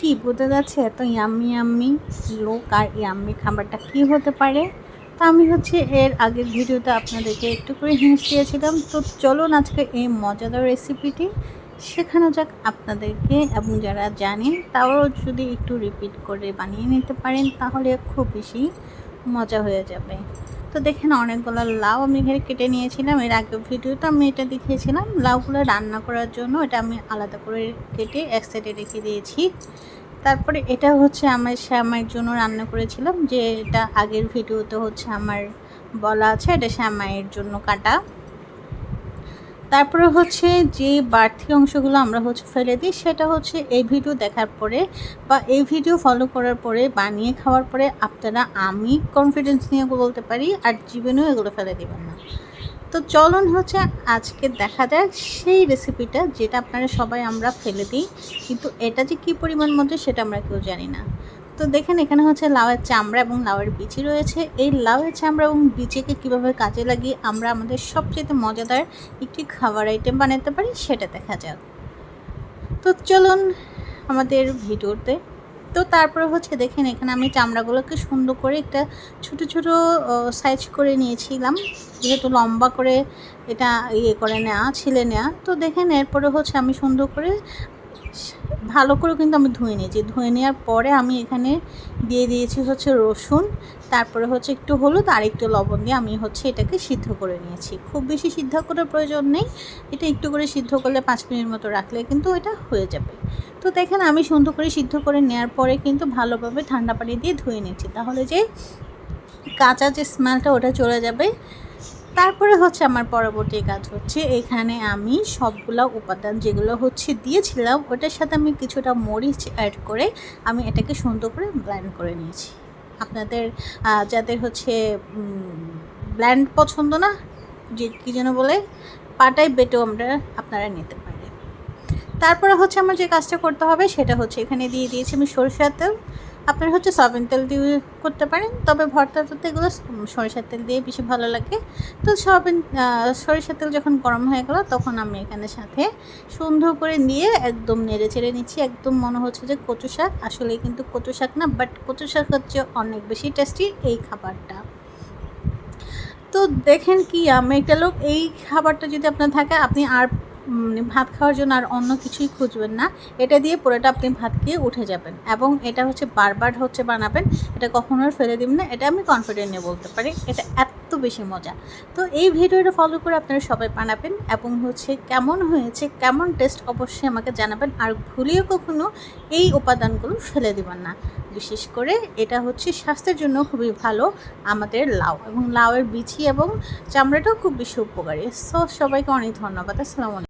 কি বোঝা যাচ্ছে এত ইয়াম্মি ইয়াম্মি লোক আর ইয়াম্মি খাবারটা কি হতে পারে? তো আমি হচ্ছে এর আগের ভিডিওতে আপনাদেরকে একটু করে হিংস দিয়েছিলাম। তো চলুন আজকে এই মজাদার রেসিপিটি শেখানো যাক আপনাদেরকে এবং যারা জানেন তাও যদি একটু রিপিট করে বানিয়ে নিতে পারেন তাহলে খুব বেশি মজা হয়ে যাবে। তো দেখেন অনেকগুলো লাউ আমি এখানে কেটে নিয়েছিলাম। এর আগে ভিডিওতে আমি এটা দেখিয়েছিলাম, লাউগুলো রান্না করার জন্য। এটা আমি আলাদা করে কেটে এক সাইডে রেখে দিয়েছি। তারপরে এটা হচ্ছে আমার শ্যামাইয়ের জন্য রান্না করেছিলাম, যে এটা আগের ভিডিওতে হচ্ছে আমার বলা আছে, এটা শ্যামাইয়ের জন্য কাটা। তারপরে হচ্ছে যে বাড়তি অংশগুলো আমরা হচ্ছে ফেলে দিই, সেটা হচ্ছে এই ভিডিও দেখার পরে বা এই ভিডিও ফলো করার পরে, বানিয়ে খাওয়ার পরে আপনারা আমি কনফিডেন্স নিয়ে বলতে পারি আর জীবনেও এগুলো ফেলে দেবেন না। তো চলুন হচ্ছে আজকে দেখা যাক সেই রেসিপিটা যেটা আপনারা সবাই আমরা ফেলে দিই, কিন্তু এটা যে কী পরিমাণ মধ্যে সেটা আমরা কেউ জানি না। তো দেখেন, এখানে হচ্ছে লাউয়ের চামড়া এবং লাউয়ের বিচি রয়েছে। এই লাউয়ের চামড়া এবং বিচিকে কীভাবে কাজে লাগিয়ে আমরা আমাদের সবচেয়ে মজাদার একটি খাবার আইটেম বানাতে পারি, সেটা দেখা যাক। তো চলুন আমাদের ভিডিওতে। তো তারপরে হচ্ছে দেখেন, এখানে আমি চামড়াগুলোকে সুন্দর করে একটা ছোট ছোট সাইজ করে নিয়েছিলাম। যেহেতু লম্বা করে এটা ইয়ে করে নেওয়া, ছিলে নেওয়া। তো দেখেন, এরপরে হচ্ছে আমি সুন্দর করে ভালো করে কিন্তু আমি ধুয়ে নিয়েছি। ধুয়ে নেওয়ার পরে আমি এখানে দিয়ে দিয়েছি হচ্ছে রসুন, তারপরে হচ্ছে একটু হলুদ আর একটু লবণ দিয়ে আমি হচ্ছে এটাকে সিদ্ধ করে নিয়েছি। খুব বেশি সিদ্ধ করার প্রয়োজন নেই। এটা একটু করে সিদ্ধ করলে পাঁচ মিনিট মতো রাখলে কিন্তু এটা হয়ে যাবে। তো দেখেন আমি সুন্দর করে সিদ্ধ করে নেওয়ার পরে কিন্তু ভালোভাবে ঠান্ডা পানি দিয়ে ধুয়ে নিয়েছি। তাহলে যে কাঁচা যে স্মেলটা ওটা চলে যাবে তারপরে হচ্ছে আমার পরবর্তী কাজ হচ্ছে এখানে আমি সবগুলো উপাদান যেগুলো হচ্ছে দিয়েছিলাম, ওটার সাথে আমি কিছুটা মরিচ অ্যাড করে আমি এটাকে সুন্দর করে ব্ল্যান্ড করে নিয়েছি। আপনাদের যাদের হচ্ছে ব্ল্যান্ড পছন্দ না, যে, কী যেন বলে, পাটায় বেটেও আমরা, আপনারা নিতে পারেন। তারপরে হচ্ছে আমার যে কাজটা করতে হবে সেটা হচ্ছে এখানে দিয়ে দিয়েছি আমি সরষের তেল। আপনারা হচ্ছে সয়াবিন তেল দিয়ে করতে পারেন, তবে ভর্তাটাতে এগুলো সরিষার তেল দিয়ে বেশি ভালো লাগে। তো সয়াবিন সরিষার তেল যখন গরম হয়ে গেল, তখন আমি এখানে সাথে সুন্দর করে নিয়ে একদম নেড়ে চেড়ে নিচ্ছি। একদম মনে হচ্ছে যে কচু শাক। আসলে কিন্তু কচু শাক না বাট কচু শাক হচ্ছে অনেক বেশি টেস্টি এই খাবারটা। তো দেখেন কি, আমি একটা লোক, এই খাবারটা যদি আপনার থাকে, আপনি আর ভাত খাওয়ার জন্য আর অন্য কিছুই খুঁজবেন না। এটা দিয়ে পুরোটা আপনি ভাত খেয়ে উঠে যাবেন এবং এটা হচ্ছে বারবার হচ্ছে বানাবেন, এটা কখনো ফেলে দিবেন না, এটা আমি কনফিডেন্ট নিয়ে বলতে পারি, এটা এত বেশি মজা। তো এই ভিডিওটা ফলো করে আপনারা সবাই বানাবেন এবং হচ্ছে কেমন হয়েছে, কেমন টেস্ট অবশ্যই আমাকে জানাবেন, আর ভুলিয়ে কখনো এই উপাদানগুলো ফেলে দেবেন না। বিশেষ করে এটা হচ্ছে স্বাস্থ্যের জন্য খুবই ভালো, আমাদের লাউ এবং লাউয়ের বিচি এবং চামড়াটাও খুব বেশি উপকারী। সো সবাইকে অনেক ধন্যবাদ, আসসালামু